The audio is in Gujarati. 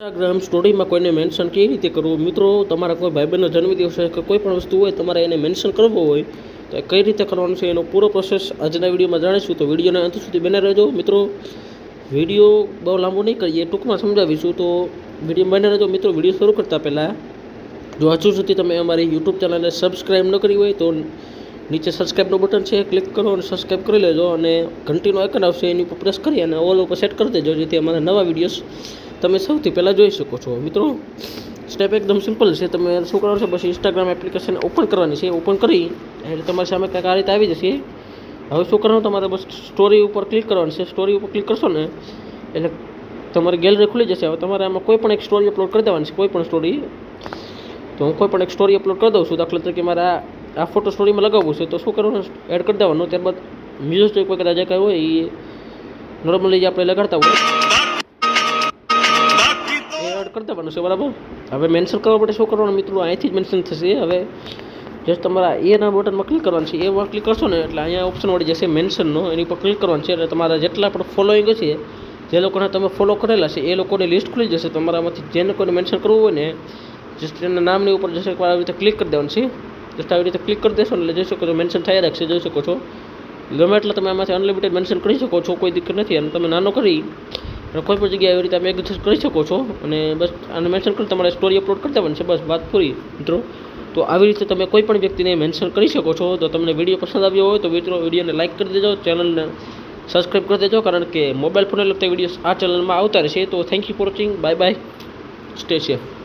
ઇન્સ્ટાગ્રામ સ્ટોરીમાં કોઈને મેન્શન કેવી રીતે કરવું? મિત્રો, તમારા કોઈ ભાઈબંધનો જન્મદિવસ હોય કે કોઈ પણ વસ્તુ હોય, તમારે એને મેન્શન કરવો હોય, તો કઈ રીતે કરવાનું છે એનો પૂરો પ્રોસેસ આજના વિડીયોમાં જાણીશું. તો વિડીયોને અંત સુધી બને રહેજો. મિત્રો, વીડિયો બહુ લાંબો નહીં કરીએ, ટૂંકમાં સમજાવીશું. તો વીડિયો બને રહેજો. મિત્રો, વીડિયો શરૂ કરતાં પહેલાં, જો હજુ સુધી તમે અમારી યુટ્યુબ ચેનલને સબસ્ક્રાઈબ ન કરી હોય, તો નીચે સબસ્ક્રાઈબનું બટન છે ક્લિક કરો અને સબસ્ક્રાઈબ કરી લેજો. અને ઘંટીનો આઇકન આવશે, એની ઉપર પ્રેસ કરી અને ઓલ ઉપર સેટ કરી દેજો, જેથી અમારા નવા વિડીયોઝ તમે સૌથી પહેલાં જોઈ શકો છો, મિત્રો. સ્ટેપ એકદમ સિમ્પલ છે. તમે શું કરવાનું છે બસ ઇન્સ્ટાગ્રામ એપ્લિકેશન ઓપન કરવાની છે. ઓપન કરી એટલે તમારી સામે કંઈક આ રીતે આવી જશે. હવે શું તમારે બસ સ્ટોરી ઉપર ક્લિક કરવાની છે. સ્ટોરી ઉપર ક્લિક કરશો ને, એટલે તમારી ગેલેરી ખુલી જશે. હવે તમારે આમાં કોઈ પણ એક સ્ટોરી અપલોડ કરી દેવાની છે, કોઈ પણ સ્ટોરી તો હું કોઈ પણ એક સ્ટોરી અપલોડ કરી દઉં છું, દાખલા તરીકે મારે આ ફોટો સ્ટોરીમાં લગાવવું છે, તો શું કરવાનું એડ કરી દેવાનું. ત્યારબાદ મ્યુઝિક કોઈ કદાચ જે હોય, એ નોર્મલી જે આપણે લગાડતા હોય એ એડ કરી દેવાનું છે, બરાબર? હવે મેન્શન કરવા માટે શું કરવાનું મિત્રો? અહીંથી જ મેન્શન થશે. હવે જસ્ટ તમારા એના બટનમાં ક્લિક કરવાનું છે. એમાં ક્લિક કરશો ને, એટલે અહીંયા ઓપ્શન મળી જશે મેન્શનનો એની પર ક્લિક કરવાનું છે. એટલે તમારા જેટલા પણ ફોલોઈંગ છે જે લોકોને તમે ફોલો કરેલા છે, એ લોકોની લિસ્ટ ખુલી જશે. તમારામાંથી જેને કોઈને મેન્શન કરવું હોય ને જસ્ટ એના નામની ઉપર જશે એકવાર આવી રીતે ક્લિક કરી દેવાનું છે. જસ્ટ આવી રીતે ક્લિક કરી દેશો એટલે જોઈ શકો છો મેન્શન થયા રાખશે, જોઈ શકો છો. ગમે એટલે તમે આમાંથી અનલિમિટેડ મેન્શન કરી શકો છો, કોઈ દિક્કત નથી. અને તમે નાનો કરી કોઈ પણ જગ્યાએ એવી રીતે તમે એક્ઝેસ કરી શકો છો. અને બસ આને મેન્શન કરી તમારે સ્ટોરી અપલોડ કરતા બનશે બસ વાત પૂરી, મિત્રો. તો આવી રીતે તમે કોઈ પણ વ્યક્તિને મેન્શન કરી શકો છો, તો તમને વીડિયો પસંદ આવ્યો હોય, તો મિત્રો વિડીયોને લાઇક કરી દેજો ચેનલને સબસ્ક્રાઈબ કરી દેજો, કારણ કે મોબાઈલ ફોનને લગતા વિડીયોઝ આ ચેનલમાં આવતા રહેશે. તો thank you for watching bye bye stay safe